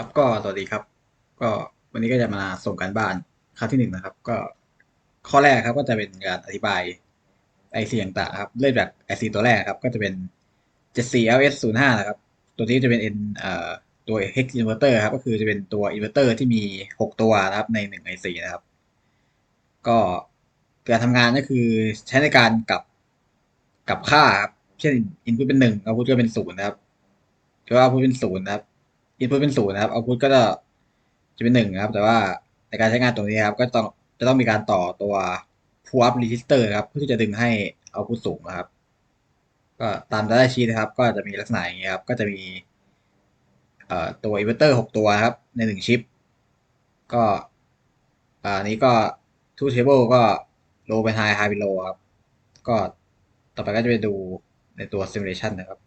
ครับก็สวัสดีครับ ก็วันนี้ก็จะมาส่งการบ้านครั้งที่หนึ่งนะครับ ก็ข้อแรกครับก็จะเป็นการอธิบายไอซีต่างๆครับเริ่มจากไอซีตัวแรกครับ ก็จะเป็น 74LS 05 นะครับ ตัวนี้จะเป็น N เอ่อตัว hex inverter ครับ ก็คือจะเป็นตัว inverter ที่มี 6 ตัวนะครับใน1 IC นะครับ ก็การทำงานก็คือใช้ในการกลับกลับค่าครับ เช่น input เป็นหนึ่ง output ก็เป็นศูนย์นะครับหรือว่า output เป็นศูนย์นะครับ input เป็นศูนย์นะครับ output ก็จะจะเป็นหนึ่งนะครับ แต่ว่าในการใช้งานตรงนี้ครับ ก็ต้องจะต้องมีการต่อตัว pull up resistor ครับ เพื่อที่จะดึงให้ output สูงนะครับ ก็ตาม data sheet นะครับ ก็จะมีลักษณะอย่างนี้ครับ ก็จะมีเอ่อตัว inverter 6ตัวครับ ในหนึ่งชิป ก็อันนี้ก็ two table ก็ low เป็น high high เป็น low ครับ ก็ต่อไปก็จะไปดูในตัว simulation นะครับ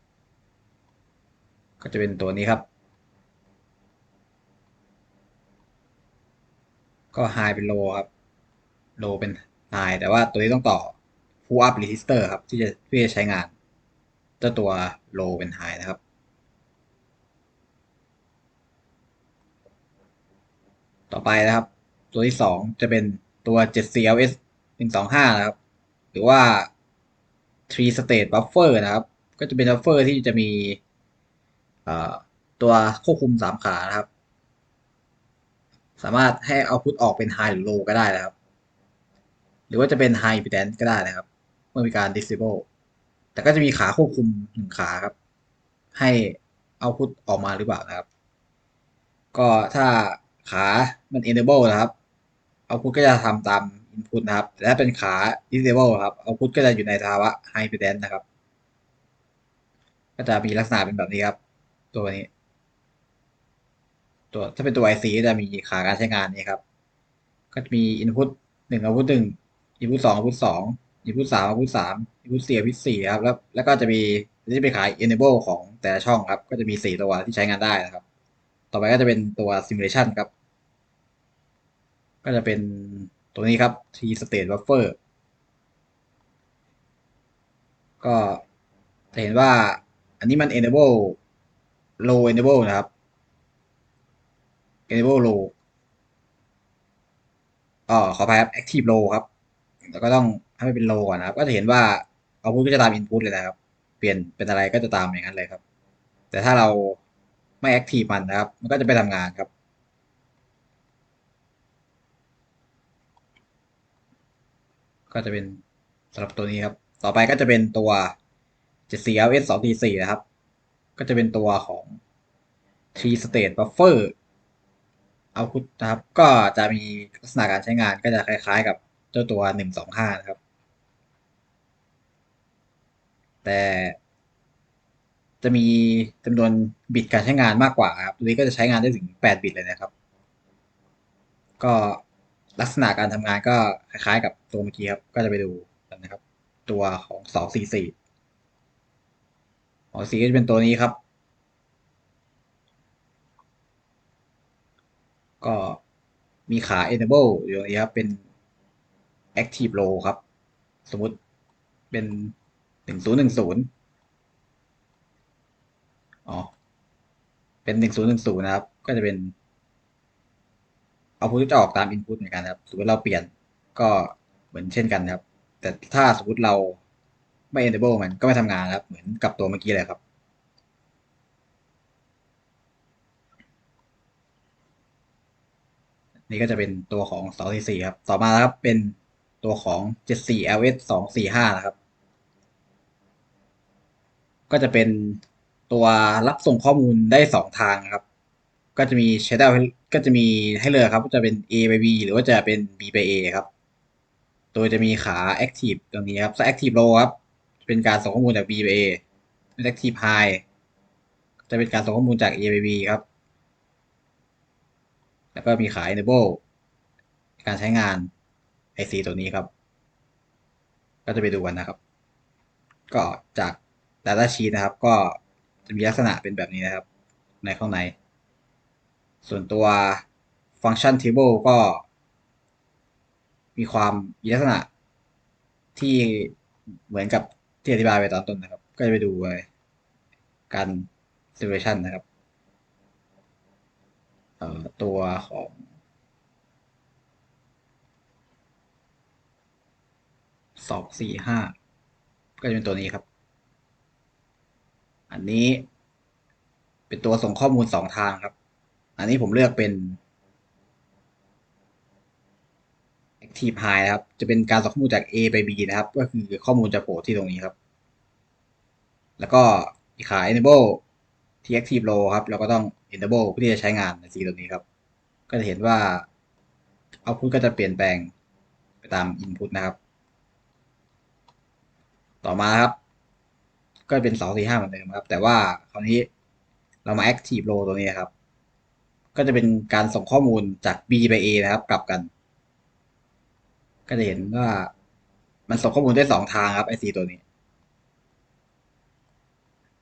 ก็จะเป็นตัวนี้ครับ ก็ high เป็น low ครับ low เป็น high แต่ว่าตัวนี้ต้องต่อ pull up resistor ครับ ที่จะที่จะใช้งานเจ้าตัว low เป็น high นะครับ ต่อไปนะครับ ตัวที่สองจะเป็นตัว 7CLS 125 นะครับ หรือว่า three state buffer นะครับ ก็จะเป็น buffer ที่จะมีตัวควบคุมสามขานะครับ สามารถให้เอาพุทออกเป็น high หรือ low ก็ได้นะครับ หรือว่าจะเป็น high impedance ก็ได้นะครับ เมื่อมีการ disable แต่ก็จะมีขาควบคุมหนึ่งขาครับ ให้เอาพุทออกมาหรือเปล่านะครับ ก็ถ้าขามัน enable นะครับ เอาพุทก็จะทำตาม input นะครับ แต่ถ้าเป็นขา disable ครับเอาพุทก็จะอยู่ในภาวะ high impedance นะครับ ก็จะมีลักษณะเป็นแบบนี้ครับ ตัวนี้ ตัวถ้าเป็นตัว IC ก็จะมีขาการใช้งานนี่ครับ ก็จะมี input หนึ่ง output หนึ่ง input สอง output สอง input สาม output สาม input สี่ output สี่ครับ แล้วแล้วก็จะมีจะเป็นขา enable ของแต่ละช่องครับ ก็จะมีสี่ตัวที่ใช้งานได้นะครับ ต่อไปก็จะเป็นตัว simulation ครับ ก็จะเป็นตัวนี้ครับ T state buffer ก็จะเห็นว่าอันนี้มัน enable low enable นะครับ enable low อ๋อขออภัยครับ active low ครับ แล้วก็ต้องให้มันเป็น low ก่อนนะครับ ก็จะเห็นว่า output ก็จะตาม input เลยนะครับ เปลี่ยนเป็นอะไรก็จะตามอย่างนั้นเลยครับ แต่ถ้าเราไม่ active มันนะครับ มันก็จะไปทำงานครับก็จะเป็นสำหรับตัวนี้ครับ ต่อไปก็จะเป็นตัว 7CLS 2T4 นะครับ ก็จะเป็นตัวของ T state buffer output นะครับ ก็จะมีลักษณะการใช้งานก็จะคล้ายๆ กับเจ้าตัว125นะครับ แต่จะมีจำนวนบิตการใช้งานมากกว่าครับ ตัวนี้ก็จะใช้งานได้ถึง8บิตเลยนะครับ ก็ลักษณะการทำงานก็คล้ายๆ กับตัวเมื่อกี้ครับ ก็จะไปดูกันนะครับ ตัวของ244ของสีก็จะเป็นตัวนี้ครับ ก็มีขา enable อยู่นี้ครับ เป็น active low ครับ สมมุติเป็นหนึ่งศูนย์หนึ่งศูนย์อ๋อ เป็นหนึ่งศูนย์หนึ่งศูนย์นะครับ ก็จะเป็น เอาพุทจะออกตาม input เหมือนกันครับ สมมติเราเปลี่ยนก็เหมือนเช่นกันครับ แต่ถ้าสมมติเราไม่ enable มันก็ไม่ทำงานครับ เหมือนกับตัวเมื่อกี้เลยครับ นี่ก็จะเป็นตัวของ244ครับ ต่อมาครับเป็นตัวของ 74LS 245นะครับ ก็จะเป็นตัวรับส่งข้อมูลได้สองทางครับ ก็จะมี channel ก็จะมีให้เลือกครับว่าจะเป็น A ไป B หรือว่าจะเป็น B ไป A ครับ โดยจะมีขา active ตรงนี้ครับ active low ครับ เป็นการส่งข้อมูลจาก B ไป A เป็น active high จะเป็นการส่งข้อมูลจาก A ไป B ครับ แล้วก็มีขาย enable การใช้งาน IC ตัวนี้ครับ ก็จะไปดูกันนะครับ ก็จาก Data Sheet นะครับ ก็จะมีลักษณะเป็นแบบนี้นะครับ ในข้างใน ส่วนตัว Function Table ก็ มีความมีลักษณะที่เหมือนกับที่อธิบายไปตอนต้นนะครับ ก็จะไปดูการ simulation นะครับ ตัวของสองสี่ห้าก็จะเป็นตัวนี้ครับ อันนี้ เป็นตัวส่งข้อมูลสองทางครับ อันนี้ผมเลือกเป็น Active High ครับ จะเป็นการส่งข้อมูลจาก A ไป B นะครับ ก็คือข้อมูลจะโผล่ที่ตรงนี้ครับ แล้วก็อีกขา Enable ที่ Active Low ครับ เราก็ต้อง Enable เพื่อที่จะใช้งานในสีตัวนี้ครับ ก็จะเห็นว่า Output ก็จะเปลี่ยนแปลงไปตาม Input นะครับ ต่อมาครับ ก็เป็นสองทีห้าเหมือนเดิมครับ แต่ว่าคราวนี้เรามา Active Low ตัวนี้ครับ ก็จะเป็นการส่งข้อมูลจาก B ไป A นะครับ กลับกัน ก็จะเห็นว่ามันส่งข้อมูลได้สองทางครับไอซีตัวนี้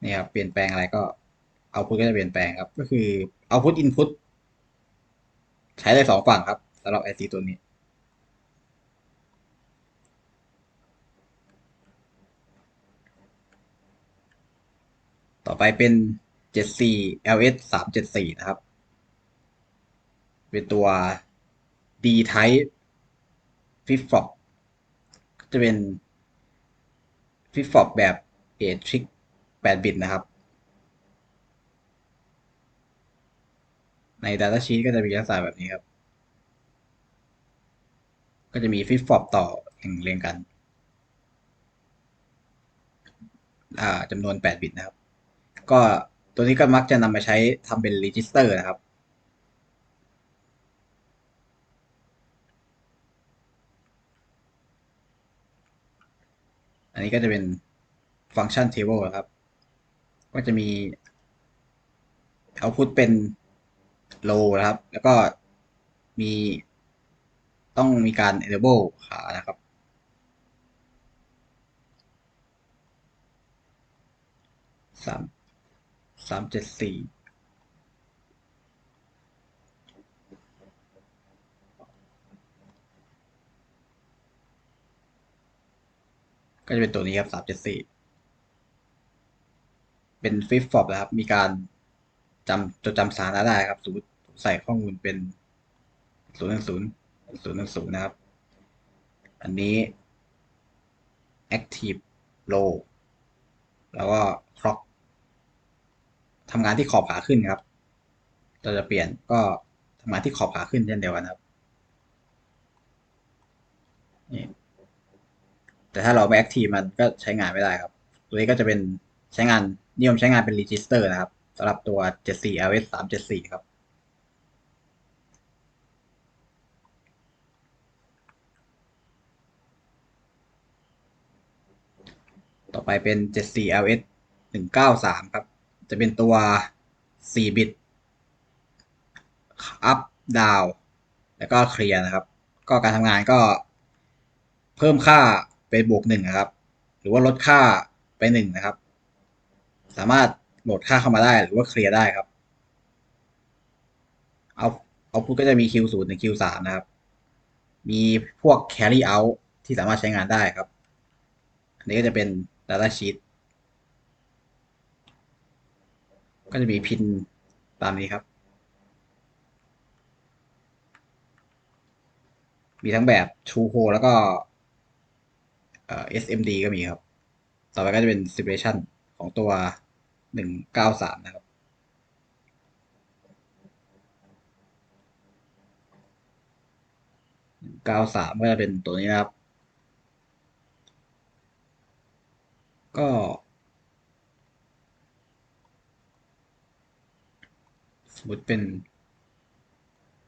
นี่ครับเปลี่ยนแปลงอะไรก็ เอาพุทก็จะเปลี่ยนแปลงครับ ก็คือเอาพุทอินพุตใช้ได้สองฝั่งครับสำหรับไอซีตัวนี้ ต่อไปเป็น 74 LS 374 นะครับ เป็นตัว D type flip flop จะเป็น flip flop แบบ a trick 8 บิตนะครับ ใน Data Sheet ก็จะมีลักษณะแบบนี้ครับ ก็จะมี flip flop ต่ออย่างเรียงกันอ่าจำนวน 8 บิตนะครับ ก็ตัวนี้ก็มักจะนำมาใช้ทำเป็น register นะครับ อันนี้ก็จะเป็นฟังก์ชัน table ครับ ก็จะมี output เป็น low นะครับ แล้วก็มี ต้องมีการ enable ขานะครับ สามสามเจ็ดสี่ก็จะเป็นตัวนี้ครับสามเจ็ดสี่เป็นฟิฟฟอบนะครับ มีการจำจดจำสาระได้ครับสมมติ ใส่ข้อมูลเป็นศูนย์หนึ่งศูนย์ศูนย์หนึ่งศูนย์นะครับ อันนี้ active low แล้วก็ clock ทำงานที่ขอบขาขึ้นครับ เราจะเปลี่ยนก็ทำงานที่ขอบขาขึ้นเช่นเดียวกันครับนี่แต่ถ้าเราไม่ active มันก็ใช้งานไม่ได้ครับ ตัวนี้ก็จะเป็นใช้งานนิยมใช้งานเป็น register นะครับสำหรับตัว 74 LS 374 ครับ ต่อไปเป็น 74 LS 193 ครับ จะเป็นตัว 4 บิต up down แล้วก็เคลียร์นะครับ ก็การทำงานก็เพิ่มค่าไปบวกหนึ่งนะครับ หรือว่าลดค่าไปหนึ่งนะครับ สามารถโหลดค่าเข้ามาได้หรือว่าเคลียร์ได้ครับ เอาเอาพุทก็จะมี Q0 ถึง Q3 นะครับ มีพวก carry out ที่สามารถใช้งานได้ครับ อันนี้ก็จะเป็น data sheet ก็จะมีพินตามนี้ครับ มีทั้งแบบ True Hole แล้วก็ SMD ก็มีครับ ต่อไปก็จะเป็น simulation ของตัว 193 นะครับ93ก็จะเป็นตัวนี้นะครับ ก็ สมมติเป็น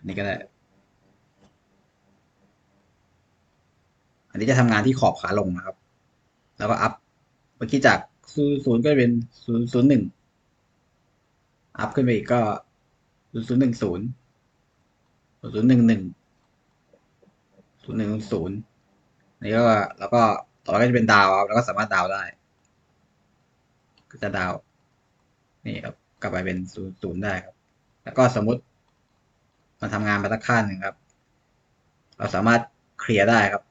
นนี้ก็ได้ อันนี้จะทำงานที่ขอบขาลงนะครับ แล้วก็อัพเมื่อกี้จากศูนย์ศูนย์ก็เป็นศูนย์ศูนย์หนึ่งอัพขึ้นไปอีกก็ศูนย์ศูนย์หนึ่งศูนย์ศูนย์หนึ่งหนึ่งศูนย์หนึ่งศูนย์นี่ก็แล้วก็ต่อไปก็จะเป็นดาวครับแล้วก็สามารถดาวได้ ก็จะดาว นี่ครับกลับไปเป็นศูนย์ศูนย์ได้ครับ แล้วก็สมมติมันทำงานมาสักค่าหนึ่งครับ เราสามารถเคลียร์ได้ครับ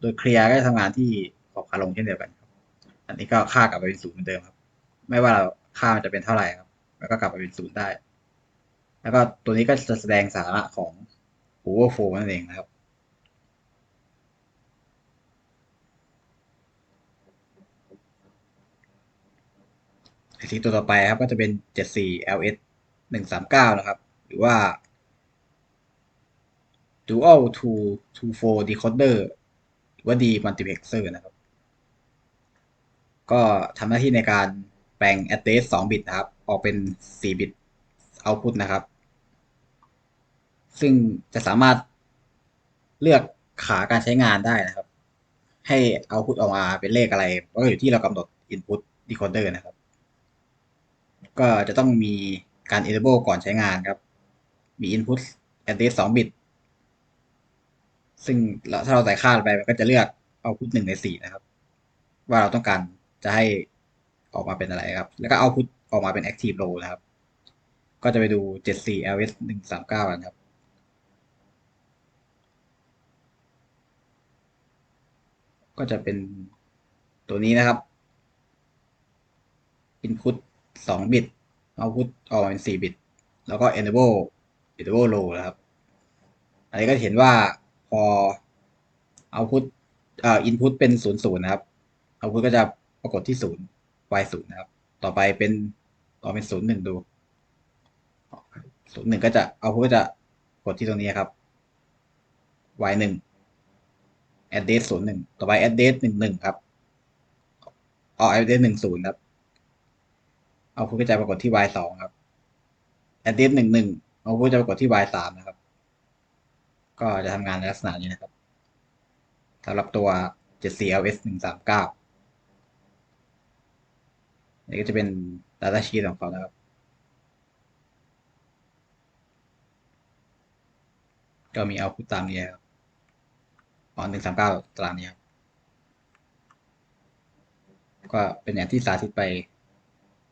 โดยเคลียร์ก็จะทำงานที่ขอบขาลงเช่นเดียวกันครับ อันนี้ก็ค่ากลับไปเป็นศูนย์เหมือนเดิมครับ ไม่ว่าเราค่ามันจะเป็นเท่าไหร่ครับแล้วก็กลับไปเป็นศูนย์ได้ แล้วก็ตัวนี้ก็จะแสดงสาระของ overflow นั่นเองนะครับ IC ตัวต่อไปครับ ก็จะเป็น74 LS 139นะครับ หรือว่า Dual to to 4 Decoder หรือว่า D Multiplexer นะครับ ก็ทำหน้าที่ในการแปลง address 2 บิตนะครับ ออกเป็น 4 บิต output นะครับ ซึ่งจะสามารถเลือกขาการใช้งานได้นะครับ ให้ output ออกมาเป็นเลขอะไร ก็อยู่ที่เรากำหนด input decoder นะครับ ก็จะต้องมีการ enable ก่อนใช้งานครับ มี input address 2บิตซึ่งถ้าเราใส่ค่าไปมันก็จะเลือก output 1ใน4นะครับ ว่าเราต้องการจะให้ออกมาเป็นอะไรครับ แล้วก็ output ออกมาเป็น active row นะครับ ก็จะไปดู74 LS 139กันครับก็จะเป็นตัวนี้นะครับ input 2 บิต output ออกมาเป็น4บิต แล้วก็ enable enable low นะครับ อันนี้ก็เห็นว่าพอ output เอ่อ input เป็น 00 นะครับ output ก็จะปรากฏที่ 0 y 0นะครับ ต่อไปเป็นต่อเป็น 01 ดู 01 ก็จะ output ก็จะกดที่ตรงนี้ครับ y 1 address 01 ต่อไป address 11 ครับอ๋อ address 10 ครับ เอาพุทกระจายปรากฏที่ y สองครับ address หนึ่งหนึ่งเอาพุทจะปรากฏที่ y สามนะครับ ก็จะทำงานในลักษณะนี้นะครับสำหรับตัว 74ls หนึ่งสามเก้านี่ก็จะเป็น data sheet ของเขานะครับ ก็มีเอาพุทตามนี้ครับอ๋อหนึ่งสามเก้าตารางนี้ครับ ก็เป็นอย่างที่สาธิตไป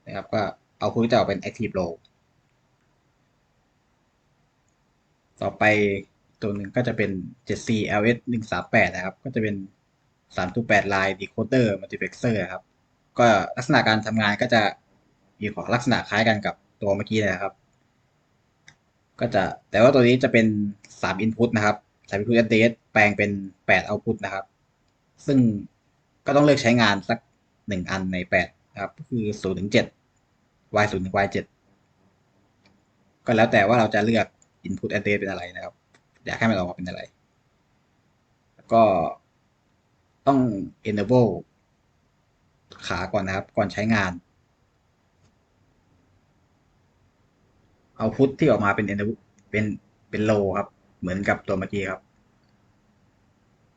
นะครับ ก็เอาพุทจะออกเป็น active row ต่อไปตัวหนึ่งก็จะเป็น 7C LS 138นะครับ ก็จะเป็น3ตัว8 line decoder multiplexer ครับ ก็ลักษณะการทำงานก็จะมีของลักษณะคล้ายกันกับตัวเมื่อกี้นะครับ ก็จะแต่ว่าตัวนี้จะเป็น3 input นะครับ3 input address แปลงเป็น 8 output นะครับ ซึ่งก็ต้องเลือกใช้งานสัก 1 อันใน8นะครับก็คือ0ถึง7 y 0ถึง y 7ก็แล้วแต่ว่าเราจะเลือก input address เป็นอะไรนะครับ อยากให้มันออกมาเป็นอะไร แล้วก็ต้อง enable ขาก่อนนะครับ ก่อนใช้งาน output ที่ออกมาเป็น enable เป็นเป็น low ครับ เหมือนกับตัวเมื่อกี้ครับ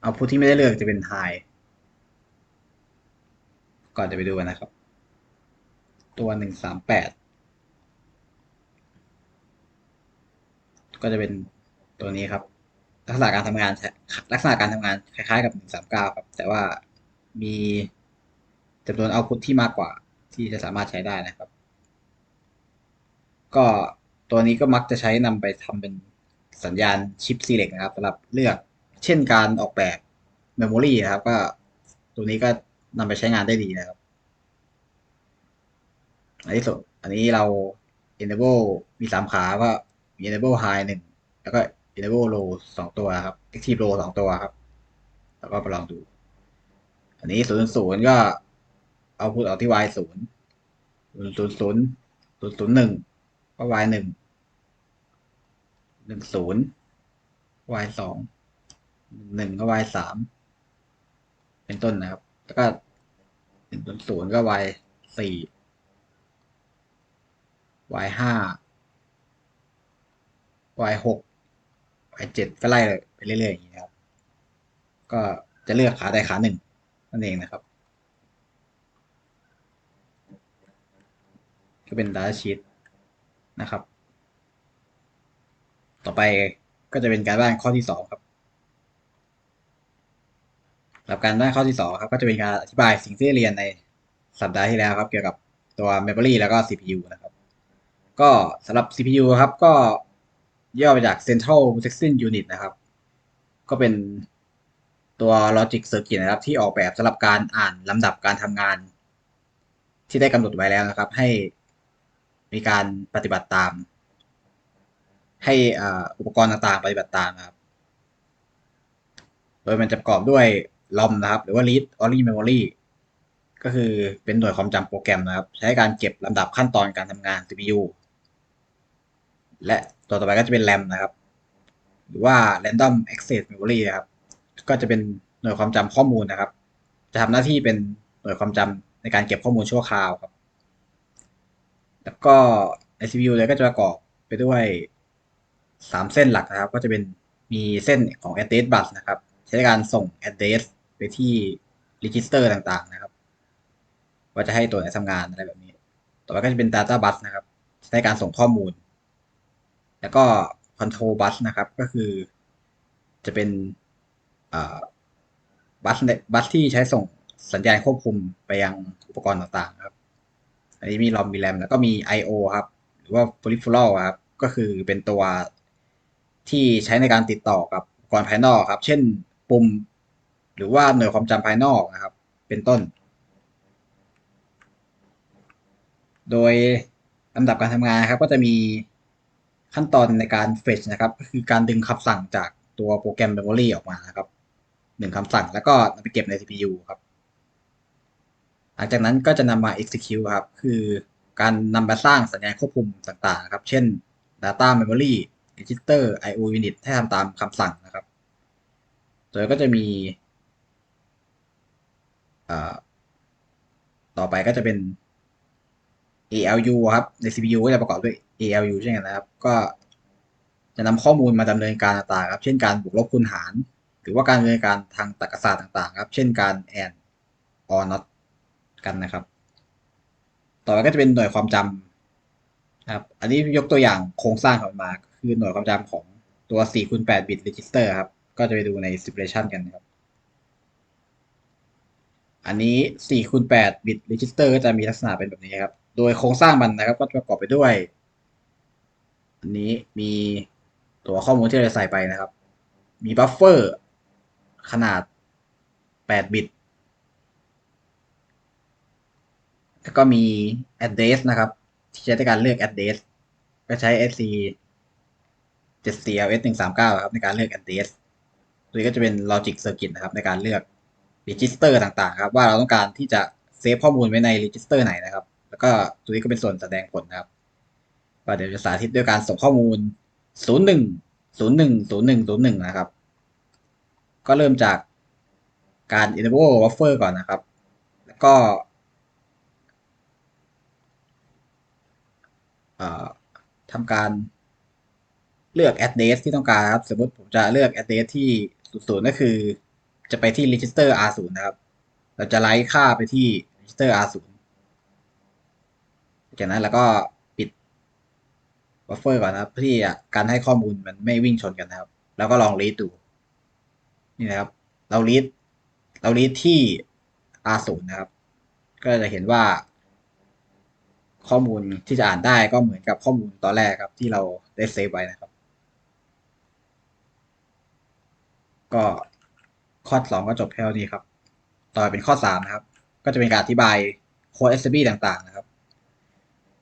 output ที่ไม่ได้เลือกจะเป็น high ก่อนจะไปดูกันนะครับ ตัวหนึ่งสามแปดก็จะเป็นตัวนี้ครับ ลักษณะการทำงานลักษณะการทำงานคล้ายๆกับหนึ่งสามเก้าครับ แต่ว่ามีจำนวนเอาพุทที่มากกว่าที่จะสามารถใช้ได้นะครับ ก็ตัวนี้ก็มักจะใช้นำไปทำเป็นสัญญาณชิป select นะครับสำหรับเลือกเช่นการออกแบบ memory นะครับ ก็ตัวนี้ก็นำไปใช้งานได้ดีนะครับ อันที่สุดอันนี้เรา enable มีสามขาก็มี enable high หนึ่งแล้วก็ enable low สองตัวครับ active low สองตัวครับ แล้วก็ไปลองดู อันนี้ศูนย์ศูนย์ก็เอาพูดออกที่ y ศูนย์ศูนย์ศูนย์ศูนย์ศูนย์ศูนย์หนึ่งก็ y หนึ่งหนึ่งศูนย์ y สองหนึ่งก็ y สามเป็นต้นนะครับ แล้วก็หนึ่งศูนย์ศูนย์ก็ y สี่ y ห้า y หก y เจ็ดก็ไล่ไปเรื่อยๆอย่างนี้ครับ ก็จะเลือกขาใดขาหนึ่งนั่นเองนะครับ ก็เป็น Data Sheet นะครับ ต่อไปก็จะเป็นการบ้านข้อที่สองครับสำหรับการบ้านข้อที่สองครับ ก็จะเป็นการอธิบายสิ่งที่เรียนในสัปดาห์ที่แล้วครับ เกี่ยวกับตัว Memory แล้วก็ CPU นะครับ ก็สำหรับ CPU ครับ ก็ย่อมาจาก Central Processing Unit นะครับ ก็เป็นตัว Logic Circuit นะครับ ที่ออกแบบสำหรับการอ่านลำดับการทำงาน ที่ได้กำหนดไว้แล้วนะครับ ให้มีการปฏิบัติตาม ให้อุปกรณ์ต่างๆ ปฏิบัติตามนะครับ โดยมันจะประกอบด้วย ROM นะครับ หรือว่า Read Only Memory ก็คือเป็นหน่วยความจำโปรแกรมนะครับ ใช้การเก็บลำดับขั้นตอนการทำงาน CPU และตัวต่อไปก็จะเป็น RAM นะครับ หรือว่า Random Access Memory นะครับ ก็จะเป็นหน่วยความจำข้อมูลนะครับ จะทำหน้าที่เป็นหน่วยความจำในการเก็บข้อมูลชั่วคราวครับ แล้วก็ CPU เลยก็จะประกอบไปด้วยสามเส้นหลักนะครับ ก็จะเป็นมีเส้นของ address bus นะครับ ใช้ในการส่ง address ไปที่ register ต่างๆนะครับ ว่าจะให้ตัวไหนทำงานอะไรแบบนี้ ต่อไปก็จะเป็น data bus นะครับ ใช้ในการส่งข้อมูล แล้วก็ control bus นะครับ ก็คือจะเป็นบัสบัสที่ใช้ส่งสัญญาณควบคุมไปยังอุปกรณ์ต่างๆครับ อันนี้มีรอมมีแรมแล้วก็มี I/O ครับ หรือว่า peripheral ครับ ก็คือเป็นตัวที่ใช้ในการติดต่อกับอุปกรณ์ภายนอกครับ เช่นปุ่ม หรือว่าหน่วยความจำภายนอกนะครับ เป็นต้น โดยลำดับการทำงานครับ ก็จะมี ขั้นตอนในการ fetch นะครับก็คือการดึงคำสั่งจากตัวโปรแกรม memory ออกมานะครับหนึ่งคำสั่งแล้วก็นำไปเก็บใน CPU ครับ หลังจากนั้นก็จะนำมา execute ครับ คือการนำมาสร้างสัญญาณควบคุมต่างๆครับ เช่น data memory register IO unit ให้ทำตามคำสั่งนะครับ โดยก็จะมีต่อไปก็จะเป็น ALU ครับ ใน CPU ก็จะประกอบด้วย ALU เช่นกันนะครับ ก็จะนำข้อมูลมาดำเนินการต่างๆครับ เช่นการบวกลบคูณหาร หรือว่าการดำเนินการทางตรรกศาสตร์ต่างๆ ครับ เช่นการ AND or not กันนะครับ ต่อไปก็จะเป็นหน่วยความจำครับ อันนี้ยกตัวอย่างโครงสร้างของมา คือหน่วยความจำของตัว4คูณ8 bit register ครับ ก็จะไปดูใน simulation กันนะครับ อันนี้4คูณ8 bit register ก็จะมีลักษณะเป็นแบบนี้ครับ โดยโครงสร้างมันนะครับ ก็ประกอบไปด้วย อันนี้มีตัวข้อมูลที่เราใส่ไปนะครับ มีบัฟเฟอร์ขนาด 8 บิต แล้วก็มี address นะครับ ที่ใช้ในการเลือก address ก็ใช้ SC 7CLS 139ครับในการเลือก address ตัวนี้ก็จะเป็น logic circuit นะครับ ในการเลือก register ต่างๆ ครับ ว่าเราต้องการที่จะเซฟข้อมูลไว้ใน register ไหนนะครับ แล้วก็ตัวนี้ก็เป็นส่วนแสดงผลนะครับ ก็เดี๋ยวจะสาธิตด้วยการส่งข้อมูล 01 01 01 01 นะครับ ก็เริ่มจากการ enable buffer ก่อนนะครับ แล้วก็ทำการเลือก address ที่ต้องการครับ สมมติผมจะเลือก address ที่00ก็คือ จะไปที่ register R0 นะครับ เราจะไล่ค่าไปที่ register R0 จากนั้นแล้วก็ ปิด buffer ก่อนนะครับเพื่อที่การให้ข้อมูลมันไม่วิ่งชนกันนะครับ แล้วก็ลอง read ดู นี่นะครับ เรา read เรา read ที่ R0 นะครับ ก็จะเห็นว่า ข้อมูลที่จะอ่านได้ก็เหมือนกับข้อมูลตอนแรกครับ ที่เราได้เซฟไว้นะครับ ก็ข้อสองก็จบแค่นี้ครับ ต่อเป็นข้อสามนะครับ ก็จะเป็นการอธิบายโค้ด SB ต่างๆนะครับ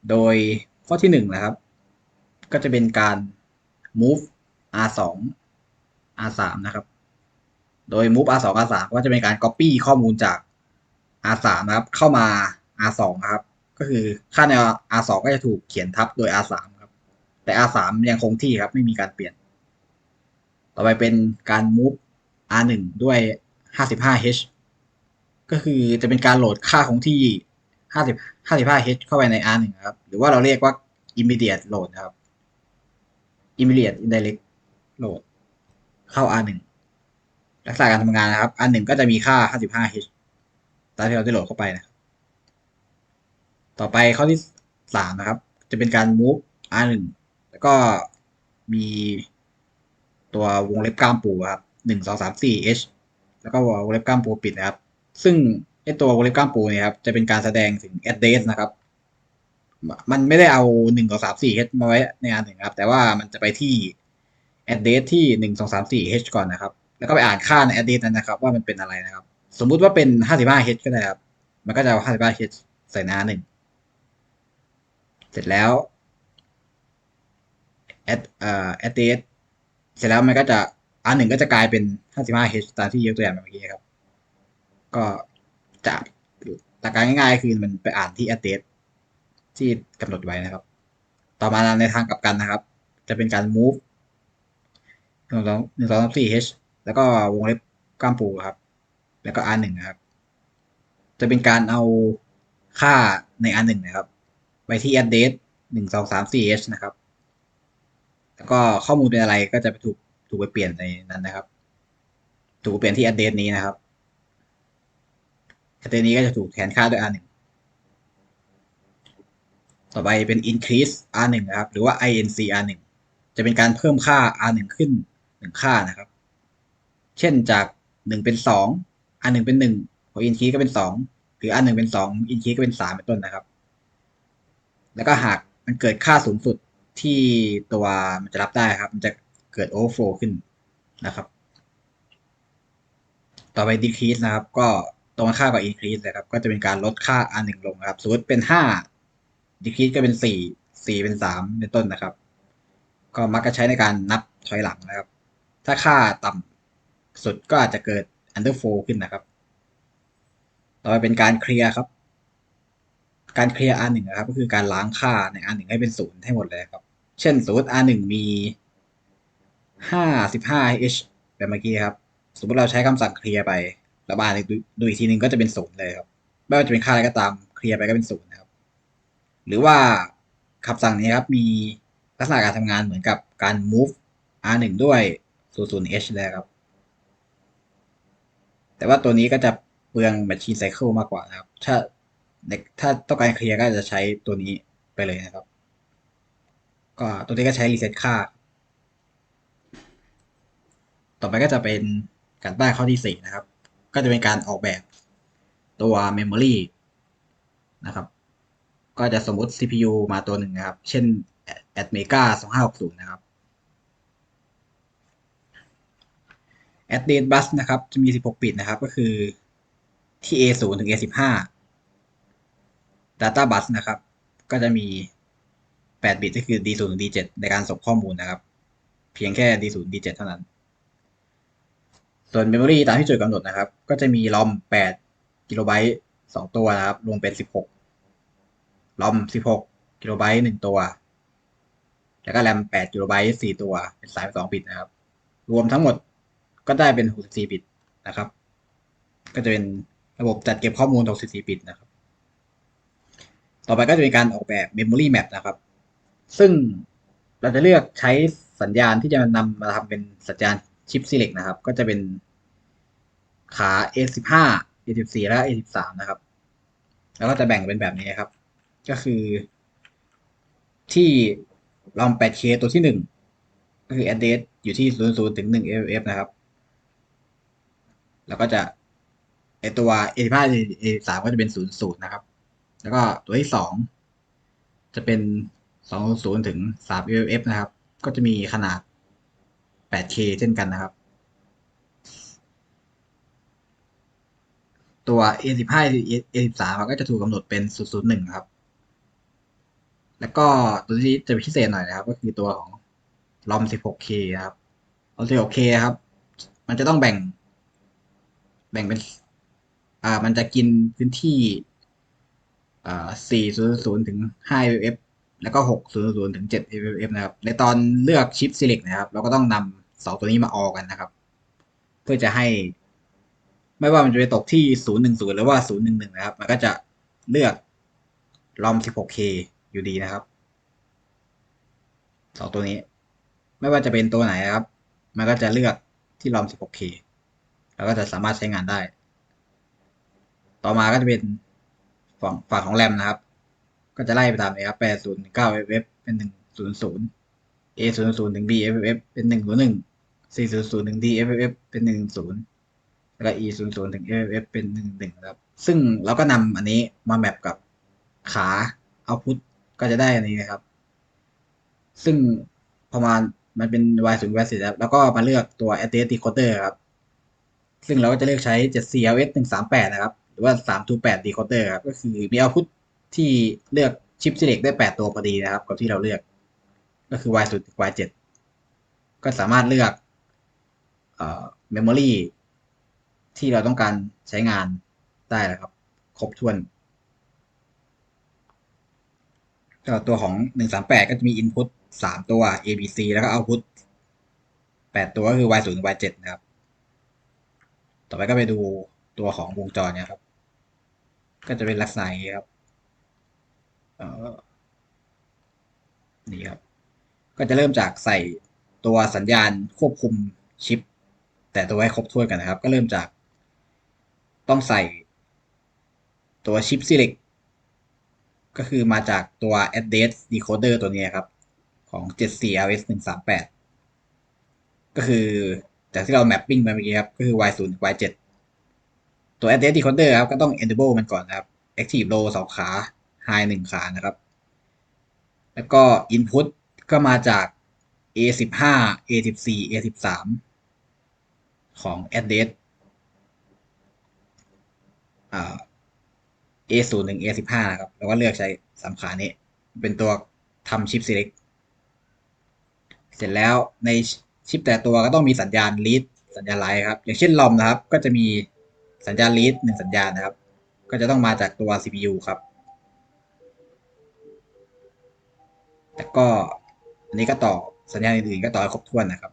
โดยข้อที่หนึ่งนะครับ ก็จะเป็นการ move R2 R3 นะครับ โดย move R2 R3 ก็จะเป็นการ copy ข้อมูลจาก R3 นะครับ เข้ามา R2 นะครับ ก็คือค่าใน R2 ก็จะถูกเขียนทับโดย R3 ครับ แต่ R3 ยังคงที่ครับ ไม่มีการเปลี่ยน ต่อไปเป็นการ move R1 ด้วย 55H ก็คือจะเป็นการโหลดค่าคงที่ 50 55H เข้าไปใน R1 ครับ หรือว่าเราเรียกว่า immediate load นะครับ immediate indirect load เข้า R1 ลักษณะการทำงานนะครับ R1 ก็จะมีค่า 55H ตามที่เราได้โหลดเข้าไปนะ ต่อไปข้อที่สามนะครับ จะเป็นการ move R1 แล้วก็มีตัววงเล็บกล้ามปูครับหนึ่งสองสามสี่ h แล้วก็วงเล็บกล้ามปูปิดนะครับ ซึ่งไอตัววงเล็บกล้ามปูเนี่ยครับ จะเป็นการแสดงถึง address นะครับ มันไม่ได้เอาหนึ่งสองสามสี่ h มาไว้ในอันหนึ่งครับ แต่ว่ามันจะไปที่ address ที่หนึ่งสองสามสี่ h ก่อนนะครับ แล้วก็ไปอ่านค่าใน address นั้นนะครับ ว่ามันเป็นอะไรนะครับ สมมุติว่าเป็นห้าสิบห้า h ก็ได้ครับ มันก็จะเอาห้าสิบห้า h ใส่หน้าหนึ่งเสร็จแล้ว add เอ่อ address เสร็จแล้วมันก็จะ R หนึ่งก็จะกลายเป็น 55H ตามที่ยกตัวอย่างเมื่อกี้ครับ ก็จะหลักการง่ายๆคือมันไปอ่านที่ address ที่กำหนดไว้นะครับ ต่อมาในทางกลับกันนะครับ จะเป็นการ move หนึ่งสองหนึ่งสองสามสี่ h แล้วก็วงเล็บกล้ามปูครับ แล้วก็ r หนึ่งนะครับ จะเป็นการเอาค่าใน r หนึ่งนะครับ ไปที่ address หนึ่งสองสามสี่ h นะครับ แล้วก็ข้อมูลเป็นอะไรก็จะไปถูกถูกไปเปลี่ยนในนั้นนะครับ ถูกเปลี่ยนที่ address นี้นะครับ address นี้ก็จะถูกแทนค่าด้วย r หนึ่ง ต่อไปเป็น increase r หนึ่งนะครับ หรือว่า inc r หนึ่งจะเป็นการเพิ่มค่า r หนึ่งขึ้นหนึ่งค่านะครับ เช่นจากหนึ่งเป็นสอง r หนึ่งเป็นหนึ่งพอ increase ก็เป็นสองหรือ r หนึ่งเป็นสอง increase ก็เป็นสามเป็นต้นนะครับ แล้วก็หากมันเกิดค่าสูงสุดที่ตัวมันจะรับได้ครับ มันจะเกิด overflow ขึ้นนะครับ ต่อไป decrease นะครับ ก็ตรงค่ากับ increase นะครับ ก็จะเป็นการลดค่า r หนึ่งลงครับ สมมติเป็น ห้า decrease ก็เป็นสี่สี่เป็นสามเป็นต้นนะครับ ก็มักจะใช้ในการนับถอยหลังนะครับ ถ้าค่าต่ำสุดก็อาจจะเกิด underflow ขึ้นนะครับ ต่อไปเป็นการเคลียร์ครับ การเคลียร์ R หนึ่งนะครับ ก็คือการล้างค่าใน R หนึ่งให้เป็นศูนย์ให้หมดเลยครับ เช่นสมมติ R หนึ่งมีห้าสิบห้า h แบบเมื่อกี้ครับ สมมติเราใช้คำสั่งเคลียร์ไป แล้วมาดูอีกทีหนึ่งก็จะเป็นศูนย์เลยครับ ไม่ว่าจะเป็นค่าอะไรก็ตามเคลียร์ไปก็เป็นศูนย์นะ หรือว่าคำสั่งนี้ครับ มีลักษณะการทำงานเหมือนกับการ move r 1 ด้วย 00h เลยครับ แต่ว่าตัวนี้ก็จะเปลือง machine cycle มากกว่านะครับ ถ้าถ้าต้องการเคลียร์ก็จะใช้ตัวนี้ไปเลยนะครับ ก็ตัวนี้ก็ใช้ reset ค่า ต่อไปก็จะเป็นการบ้านข้อที่4นะครับ ก็จะเป็นการออกแบบตัว memory นะครับ ก็จะสมมติ CPU มาตัวหนึ่งนะครับ เช่น Atmega 2560 นะครับ Address bus นะครับ จะมี 16 บิตนะครับ ก็คือที่ A0 ถึง A15 Data bus นะครับ ก็จะมี 8 บิตก็คือ D0 ถึง D7 ในการส่งข้อมูลนะครับ เพียงแค่ D0 D7 เท่านั้น ส่วน Memory ตามที่โจทย์กำหนดนะครับ ก็จะมี ROM 8กิโลไบต์2ตัวนะครับ รวมเป็น 16 ROM 16 กิโลไบต์1ตัว แล้วก็ RAM 8กิโลไบต์4ตัว เป็น32บิตนะครับ รวมทั้งหมดก็ได้เป็น 64 บิตนะครับ ก็จะเป็นระบบจัดเก็บข้อมูล 64 บิตนะครับ ต่อไปก็จะเป็นการออกแบบ Memory Map นะครับ ซึ่งเราจะเลือกใช้สัญญาณที่จะนำมาทำเป็นสัญญาณชิป Select นะครับ ก็จะเป็นขา A15 A14 และ A13 นะครับ แล้วก็จะแบ่งเป็นแบบนี้ครับ ก็คือที่รอม 8K ตัวที่1ก็คือ address อยู่ที่ 00ถึง1 FF นะครับ แล้วก็จะไอตัว A15 A3 ก็จะเป็น 00 นะครับ แล้วก็ตัวที่2จะเป็น 200ถึง3 FF นะครับ ก็จะมีขนาด 8K เช่นกันนะครับ ตัว A15 A13 ก็จะถูกกำหนดเป็น 001 ครับ แล้วก็ตัวที่จะพิเศษหน่อยนะครับ ก็คือตัวของ ROM 16K ครับ ROM 16K ครับ มันจะต้องแบ่ง แบ่งเป็น อ่า มันจะกินพื้นที่อ่า400ถึง5 FF แล้วก็600ถึง7 FF นะครับ ในตอนเลือกชิป select นะครับ เราก็ต้องนำสองตัวนี้มาออกกันนะครับ เพื่อจะให้ ไม่ว่ามันจะไปตกที่ 010 หรือว่า 011 นะครับ มันก็จะเลือก ROM 16K อยู่ดีนะครับสองตัวนี้ ไม่ว่าจะเป็นตัวไหนนะครับ มันก็จะเลือกที่ ROM 16K แล้วก็จะสามารถใช้งานได้ ต่อมาก็จะเป็นฝั่งฝั่งของแรมนะครับ ก็จะไล่ไปตามนี้ครับ8019 FF เป็น 100 A 0 0ถึง B FF เป็น 101 C 0 0ถึง D FF เป็น 10 แล้วก็ E 0 0ถึง FF เป็น 11 ครับ ซึ่งเราก็นำอันนี้มาแมปกับขา output ก็จะได้อันนี้นะครับ ซึ่งพอมามันเป็น y 0 y 10แล้วแล้วก็มาเลือกตัว address decoder ครับ ซึ่งเราก็จะเลือกใช้ 7CLS 138 นะครับ หรือว่า 328 decoder ครับ ก็คือมี output ที่เลือกชิป select ได้ 8 ตัวพอดีนะครับ กับที่เราเลือก ก็คือ y 0ถึง y 7ก็สามารถเลือกเอ่อ memory ที่เราต้องการใช้งานได้แล้วครับ ครบถ้วน ก็ตัวของ138ก็จะมี input 3ตัว A B C แล้วก็ output 8ตัวก็คือ y 0ถึง y 7นะครับ ต่อไปก็ไปดูตัวของวงจรเนี่ยครับ ก็จะเป็นลักษณะอย่างนี้ครับเออนี่ครับ ก็จะเริ่มจากใส่ตัวสัญญาณควบคุมชิป แต่ตัวให้ครบถ้วนกันนะครับ ก็เริ่มจาก ต้องใส่ตัวชิป select ก็ ก็คือมาจากตัว address decoder ตัวนี้ครับ ของ 74RS 138 ก็คือจากที่เรา mapping ไปเมื่อกี้ครับ ก็คือ y 0 y 7 ตัว address decoder ครับ ก็ต้อง enable มันก่อนนะครับ active low 2ขา high 1ขานะครับ แล้วก็ input ก็มาจาก A15 A14 A13 ของ address อ่า A01 A15 นะครับ แล้วก็เลือกใช้สามขานี้ เป็นตัวทำชิป select เสร็จแล้วในชิปแต่ตัวก็ต้องมีสัญญาณ read สัญญาณ write ครับ อย่างเช่นลอมนะครับ ก็จะมีสัญญาณ read หนึ่งสัญญาณนะครับ ก็จะต้องมาจากตัว CPU ครับแต่ก็อันนี้ก็ต่อสัญญาณอื่นๆก็ต่อให้ครบถ้วนนะครับ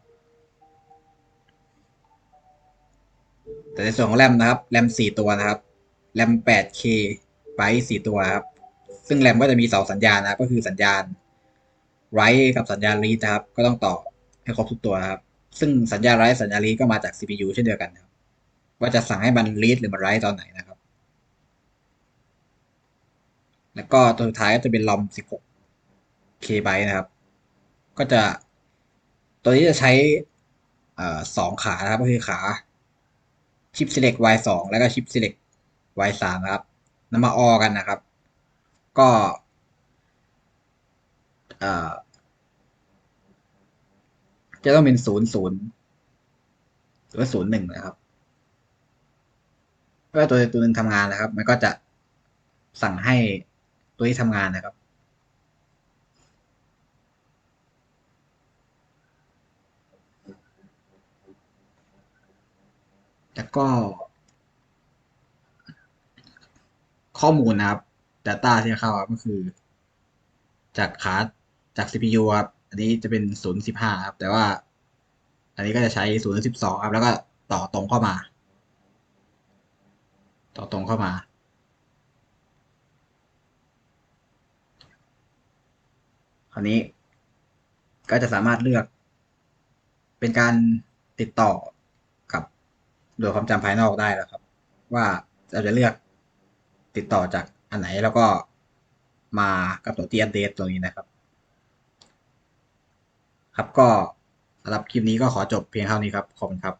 แต่ในส่วนของแรมนะครับแรมสี่ตัวนะครับแรม 8K ไบต์สี่ตัวครับ ซึ่งแรมก็จะมีสองสัญญาณนะครับก็คือสัญญาณ write กับสัญญาณ read นะครับ ก็ต้องต่อให้ครบทุกตัวครับ ซึ่งสัญญาณ write สัญญาณ read ก็มาจาก CPU เช่นเดียวกันครับ ว่าจะสั่งให้มัน read หรือมัน write ตอนไหนนะครับ แล้วก็ตัวสุดท้ายก็จะเป็น ROM 16 K ไบนะครับ ก็จะตัวนี้จะใช้สองขานะครับก็คือขาชิป select y 2แล้วก็ชิป select y 3นะครับ นำมาออกันนะครับ ก็จะต้องเป็นศูนย์ศูนย์หรือว่าศูนย์หนึ่งนะครับเมื่อตัวตัวหนึ่งทำงานนะครับ มันก็จะสั่งให้ตัวที่ทำงานนะครับ แล้วก็ ข้อมูลนะครับ Data ที่เข้าครับก็คือ จากขาจาก CPU ครับ อันนี้จะเป็น 0.15 ครับ แต่ว่า อันนี้ก็จะใช้ 0.12 ครับ แล้วก็ต่อตรงเข้ามา ต่อตรงเข้ามา คราวนี้ก็จะสามารถเลือก เป็นการติดต่อกับโดยความจำภายนอกได้แล้วครับ ว่าเราจะเลือก ติดต่อจากอันไหนแล้วก็มากับตัวที่อันเดตตัวนี้นะครับ ครับก็สำหรับคลิปนี้ก็ขอจบเพียงเท่านี้ครับ ขอบคุณครับ